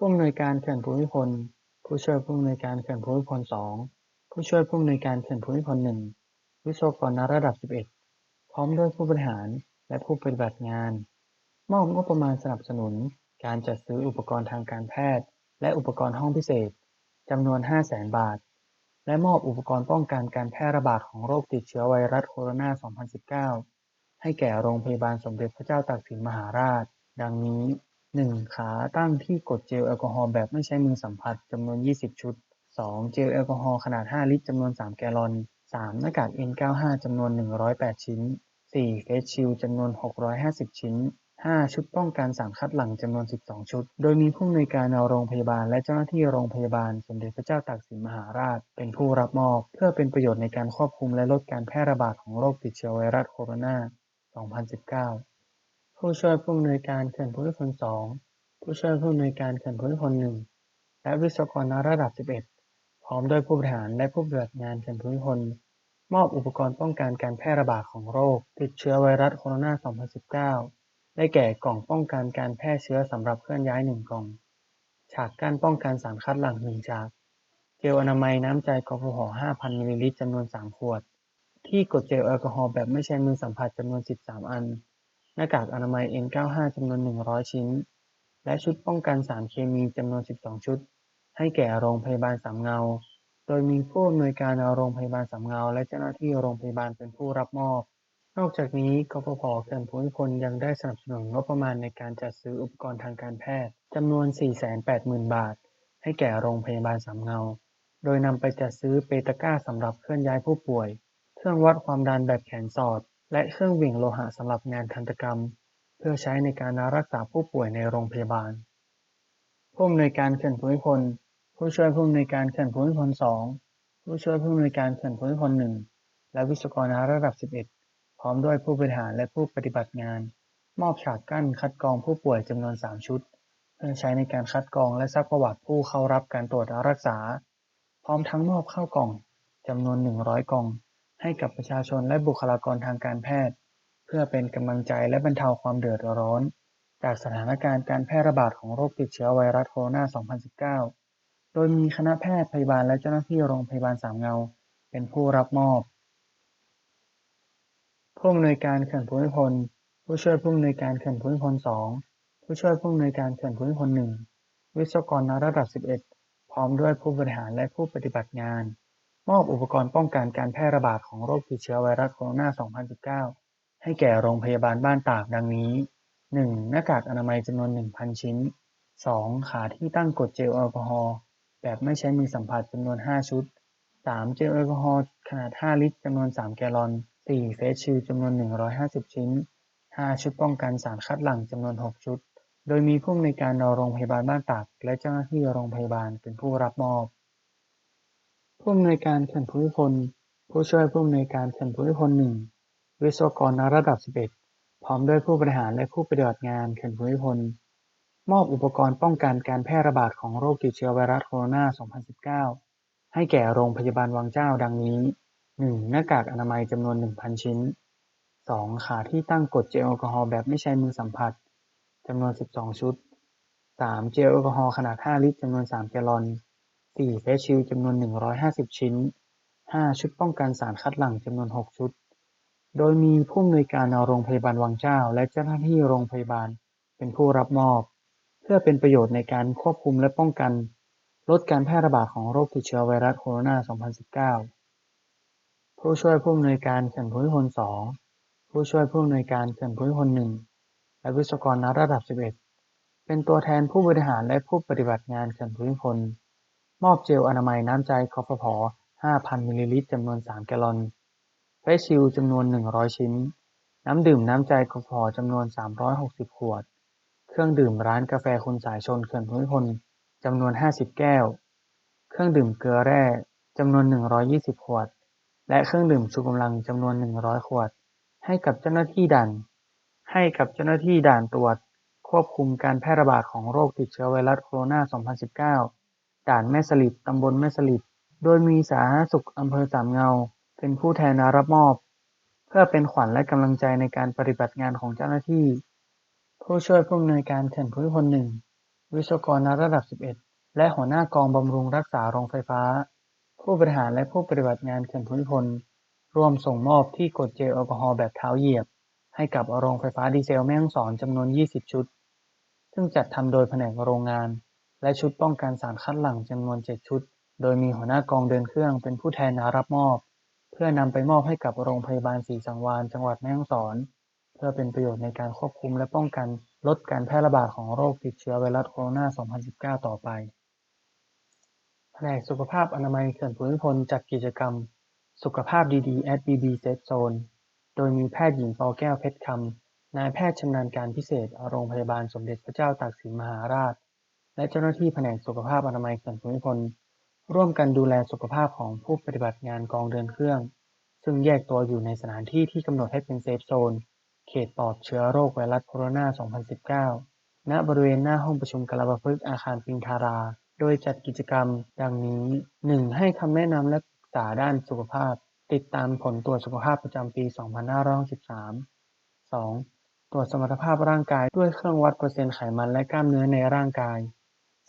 ผู้อำนวยการเขื่อนภูมิพล ผู้ช่วยผู้อำนวยการเขื่อนภูมิพล 2 ผู้ช่วยผู้อำนวยการเขื่อนภูมิพล 1 วิศวกรระดับ 11 พร้อมด้วยผู้บริหารและผู้ปฏิบัติงาน มอบงบประมาณสนับสนุน การจัดซื้ออุปกรณ์ทางการแพทย์ และอุปกรณ์ห้องพิเศษจำนวน 500,000 บาท และมอบอุปกรณ์ป้องกันการแพร่ระบาดของโรคติดเชื้อไวรัสโคโรนา 2019 ให้แก่โรงพยาบาลสมเด็จพระเจ้าตากสินมหาราช ดังนี้ 1. ขาตั้งที่กดเจลแอลกอฮอล์แบบไม่ใช้มือสัมผัสจำนวน 20 ชุด 2. เจลแอลกอฮอล์ขนาด 5 ลิตรจำนวน 3 แกลลอน 3. หน้ากาก N95 จำนวน 108 ชิ้น 4. เฟสชิลจำนวน 650 ชิ้น 5. ชุดป้องกันสารคัดหลั่งจำนวน 12 ชุด โดยมีผู้อำนวยการโรงพยาบาลและเจ้าหน้าที่โรงพยาบาลสมเด็จพระเจ้าตากสินมหาราช เป็นผู้รับมอบ เพื่อเป็นประโยชน์ในการควบคุมและลดการแพร่ระบาดของโรคติดเชื้อไวรัสโคโรนา 2019 ผู้ช่วยผู้อำนวยการเขื่อนภูมิพล2ผู้ช่วยผู้อำนวยการเขื่อนภูมิพล1และวิศวกรระดับ 11 พร้อมด้วยผู้บริหารและผู้ปฏิบัติงานเขื่อนภูมิพลมอบอุปกรณ์ป้องกันการแพร่ระบาดของโรค ติดเชื้อไวรัสโคโรนา 2019 ได้แก่กล่องป้องกันการแพร่เชื้อสำหรับเคลื่อนย้าย1กล่อง ฉากกั้นป้องกันสารคัดหลั่ง1ฉาก เจลอนามัยน้ำใจกฟผ5,000มิลลิลิตรจำนวน 3 ขวด ที่กดเจลแอลกอฮอล์แบบไม่ใช้มือสัมผัสจำนวน 13 อัน หน้ากากอนามัย N95 จำนวน 100 ชิ้น และชุดป้องกันสารเคมีจำนวน 12 ชุด ให้แก่โรงพยาบาลสามเงา โดยมีผู้อำนวยการโรงพยาบาลสามเงา และเจ้าหน้าที่โรงพยาบาลเป็นผู้รับมอบ นอกจากนี้กฟผเขื่อนภูมิพลยังได้สนับสนุนงบประมาณในการจัดซื้ออุปกรณ์ทางการแพทย์จำนวน 480,000 บาท ให้แก่โรงพยาบาลสามเงา โดยนำไปจัดซื้อเปตาก้าสำหรับเคลื่อนย้ายผู้ป่วย เครื่องวัดความดันแบบแขนสอด และเครื่องหวี่งโลหะสำหรับงานทันตกรรม เพื่อใช้ในการรักษาผู้ป่วยในโรงพยาบาล ผู้อำนวยการเขื่อนภูมิพล ผู้ช่วยผู้อำนวยการเขื่อนภูมิพล 2 ผู้ช่วยผู้อำนวยการเขื่อนภูมิพล 1 และวิศวกรระดับ 11 พร้อมด้วยผู้บริหารและผู้ปฏิบัติงาน มอบฉากกั้นคัดกรองผู้ป่วยจำนวน 3 ชุด เพื่อใช้ในการคัดกรองและซักประวัติผู้เข้ารับการตรวจรักษา พร้อมทั้งมอบข้าวกล่องจำนวน 100 กล่อง ให้กับประชาชนและบุคลากรทางการแพทย์ เพื่อเป็นกำลังใจและบรรเทาความเดือดร้อน จากสถานการณ์การแพร่ระบาดของโรคติดเชื้อไวรัสโคโรนา 2019 โดยมีคณะแพทย์พยาบาลและเจ้าหน้าที่โรงพยาบาลสามเงา เป็นผู้รับมอบผู้อำนวยการเขื่อนภูมิพล ผู้ช่วยผู้อำนวยการเขื่อนภูมิพล 2 ผู้ช่วยผู้อำนวยการเขื่อนภูมิพล 1 วิศวกรระดับ 11 พร้อมด้วยผู้บริหารและผู้ปฏิบัติงาน มอบอุปกรณ์ป้องกันการแพร่ระบาดของโรคติดเชื้อไวรัสโคโรนา 2019 ให้แก่โรงพยาบาลบ้านตากดังนี้ 1. หน้ากากอนามัยจำนวน 1,000 ชิ้น 2. ขาที่ตั้งกดเจลแอลกอฮอล์แบบไม่ใช้มือสัมผัสจำนวน 5 ชุด 3. เจลแอลกอฮอล์ขนาด 5 ลิตรจำนวน 3 แกลลอน 4. เฟสชิลจำนวน 150 ชิ้น 5. ชุดป้องกันสารคัดหลั่งจำนวน 6 ชุด โดยมีผู้อำนวยการโรงพยาบาลบ้านตาก และเจ้าหน้าที่โรงพยาบาลเป็นผู้รับมอบ ผู้อำนวยการเขื่อนภูมิพล ผู้ช่วยผู้อำนวยการเขื่อนภูมิพล1วิศวกรระดับ 11 พร้อมด้วยผู้บริหารและผู้ปฏิบัติงานเขื่อนภูมิพล มอบอุปกรณ์ป้องกันการแพร่ระบาดของโรคติดเชื้อไวรัสโคโรนา 2019 ให้แก่โรงพยาบาลวังเจ้าดังนี้ 1. หน้ากากอนามัยจำนวน 1,000 ชิ้น 2. ขาที่ตั้งกดเจลแอลกอฮอล์แบบไม่ใช้มือสัมผัสจำนวน 12 ชุด 3. เจลแอลกอฮอล์ขนาด 5 ลิตรจำนวน 3 แกลลอน 4. เฟสชิลจำนวน 150 ชิ้น 5. ชุดป้องกันสารคัดหลั่งจำนวน 6 ชุด โดยมีผู้อำนวยการโรงพยาบาลวังเจ้า และเจ้าหน้าที่โรงพยาบาลเป็นผู้รับมอบ เพื่อเป็นประโยชน์ในการควบคุมและป้องกัน ลดการแพร่ระบาดของโรคติดเชื้อไวรัสโคโรนา 2019 ผู้ช่วยผู้อำนวยการเขื่อนภูมิพล 2 ผู้ช่วยผู้อำนวยการเขื่อนภูมิพล 1 และวิศวกรระดับ 11 เป็นตัวแทนผู้บริหารและผู้ปฏิบัติงานเขื่อนภูมิพล มอบเจลอนามัยน้ำใจกฟผ5,000มิลลิลิตรจำนวน3แกลลอน เฟสชิลด์จำนวน100ชิ้น น้ำดื่มน้ำใจกฟผ จำนวน360ขวด เครื่องดื่มร้านกาแฟคุณสายชนเขื่อนภูมิพลจำนวน50แก้ว เครื่องดื่มเกลือแร่จำนวน120ขวด และเครื่องดื่มชูกำลังจำนวน100ขวด ให้กับเจ้าหน้าที่ด่าน ให้กับเจ้าหน้าที่ด่านตรวจ ควบคุมการแพร่ระบาดของโรคติดเชื้อไวรัสโคโรนา 2019 ด่านแม่สลิดตำบลแม่สลิด โดยมีสาธารณสุขอำเภอสามเงา เป็นผู้แทนรับมอบ เพื่อเป็นขวัญและกำลังใจในการปฏิบัติงานของเจ้าหน้าที่ ผู้ช่วยผู้อำนวยการเขื่อนภูมิพล1วิศวกรระดับ 11 และหัวหน้ากองบำรุงรักษาโรงไฟฟ้า ผู้บริหารและผู้ปฏิบัติงานเขื่อนภูมิพลร่วมส่งมอบที่กดเจลแอลกอฮอล์แบบเท้าเหยียบ ให้กับโรงไฟฟ้าดีเซลแม่ฮ่องสอนจำนวน 20 ชุด ซึ่งจัดทำโดยแผนกโรงงาน และชุดป้องกันสารคัดหลั่งจำนวน 7 ชุด โดยมีหัวหน้ากองเดินเครื่องเป็นผู้แทนรับมอบ เพื่อนำไปมอบให้กับโรงพยาบาลศรีสังวาลจังหวัดแม่ฮ่องสอน เพื่อเป็นประโยชน์ในการควบคุมและป้องกันลดการแพร่ระบาดของโรคติดเชื้อไวรัสโคโรนา 2019 ต่อไปแผนกสุขภาพอนามัยเขื่อนภูมิพลจัดกิจกรรม สุขภาพดีๆ at BB Safe Zone โดยมีแพทย์หญิงปอแก้วเพชรคำนายแพทย์ชำนาญการพิเศษ โรงพยาบาลสมเด็จพระเจ้าตากสินมหาราช และเจ้าหน้าที่แผนกสุขภาพอนามัยเขื่อนภูมิพล ร่วมกันดูแลสุขภาพของผู้ปฏิบัติงานกองเดินเครื่อง ซึ่งแยกตัวอยู่ในสถานที่ที่กำหนดให้เป็นเซฟโซน เขตปลอดเชื้อโรคไวรัสโคโรนา 2019 ณ บริเวณหน้าห้องประชุมกลาประพฤกษ์อาคารปิงทารา โดยจัดกิจกรรม ดังนี้ 1. ให้คำแนะนำและปรึกษาด้านสุขภาพ ติดตามผลตรวจสุขภาพประจำปี 2563 2. ตรวจสมรรถภาพร่างกายด้วยเครื่องวัดเปอร์เซ็นต์ไขมันและกล้ามเนื้อในร่างกาย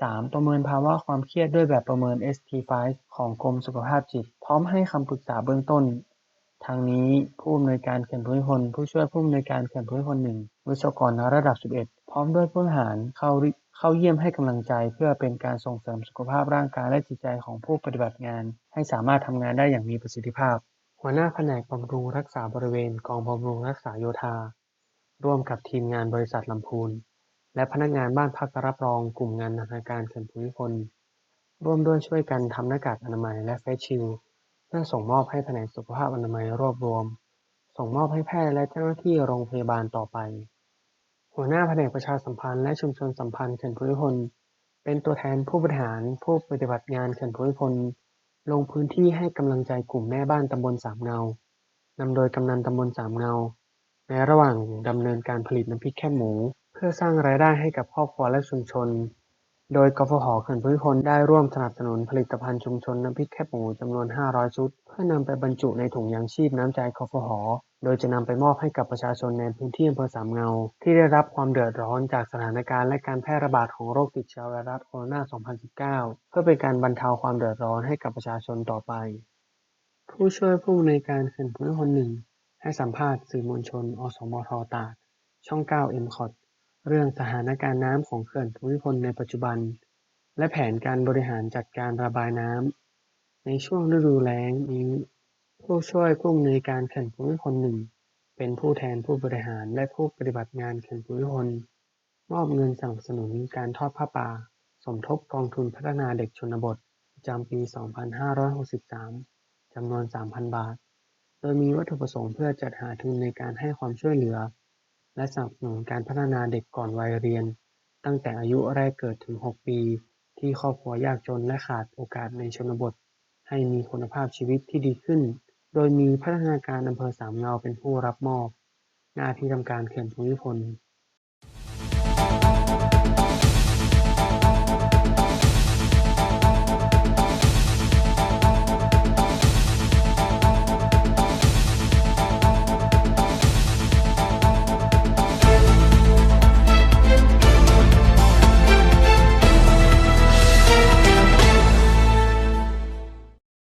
3. ประเมินภาวะความเครียดด้วยแบบประเมิน ST5 ของกรมสุขภาพจิต พร้อมให้คำปรึกษาเบื้องต้นทั้งนี้ผู้อำนวยการเขื่อนภูมิพลผู้ช่วยผู้อำนวยการเขื่อนภูมิพล1วิศวกรระดับ 11 พร้อมด้วยผู้หารเข้าเข้าเยี่ยมให้กำลังใจ เพื่อเป็นการส่งเสริมสุขภาพร่างกายและจิตใจของผู้ปฏิบัติงาน ให้สามารถทำงานได้อย่างมีประสิทธิภาพ หัวหน้าแผนกบำรุงรักษาบริเวณกองบำรุงรักษาโยธา ร่วมกับทีมงานบริษัทลำพูน และพนักงานบ้านพักรับรองกลุ่มงานนานาการเขื่อนภูมิพล ร่วมด้วยช่วยกันทำหน้ากากอนามัยและเฟสชิลเพื่อส่งมอบให้แผนกสุขภาพอนามัยรวบรวม ส่งมอบให้แพทย์และเจ้าหน้าที่โรงพยาบาลต่อไป หัวหน้าแผนกประชาสัมพันธ์และชุมชนสัมพันธ์เขื่อนภูมิพล เป็นตัวแทนผู้บริหารผู้ปฏิบัติงานเขื่อนภูมิพล ลงพื้นที่ให้กำลังใจกลุ่มแม่บ้านตำบลสามเงานำโดยกำนันตำบลสามเงา ในระหว่างดำเนินการผลิตน้ำพริกแคบหมู พื่อสร้างรายได้ให้กับครอบครัวและชุมชน โดย กฟผ เขื่อนภูมิพลได้ร่วมสนับสนุนผลิตภัณฑ์ชุมชนน้ำพริกแคบหมูจำนวน 500 ชุด เพื่อนำไปบรรจุในถุงยางชีพน้ำใจกฟผ โดยจะนำไปมอบให้กับประชาชนในพื้นที่อำเภอสามเงา ที่ได้รับความเดือดร้อนจากสถานการณ์และการแพร่ระบาดของโรคติดเชื้อไวรัสโคโรนา 2019 เพื่อเป็นการบรรเทาความเดือดร้อนให้กับประชาชนต่อไป ผู้ช่วยผู้อำนการเขื่อนภูมิพล1ให้สัมภาษณ์สื่อมวลชน อสมทตากช่อง 9 m c o t เรื่องสถานการณ์น้ำของเขื่อนภูมิพลในปัจจุบัน และแผนการบริหารจัดการระบายน้ำในช่วงฤดูแล้งนี้ ผู้ช่วยผู้อำนวยการเขื่อนภูมิพล1เป็นผู้แทนผู้บริหารและผู้ปฏิบัติงานเขื่อนภูมิพลมอบเงินสนับสนุนการทอดผ้าป่า สมทบกองทุนพัฒนาเด็กชนบทประจำปี 2563 จำนวน 3,000 บาท โดยมีวัตถุประสงค์เพื่อจัดหาทุนในการให้ความช่วยเหลือ และสนับสนุนการพัฒนาเด็กก่อนวัยเรียน ตั้งแต่อายุแรกเกิดถึง 6 ปี ที่ครอบครัวยากจนและขาดโอกาสในชนบท ให้มีคุณภาพชีวิตที่ดีขึ้น โดยมีพัฒนาการอำเภอสามเงาเป็นผู้รับมอบ หน้าที่ทำการเขื่อนภูมิพล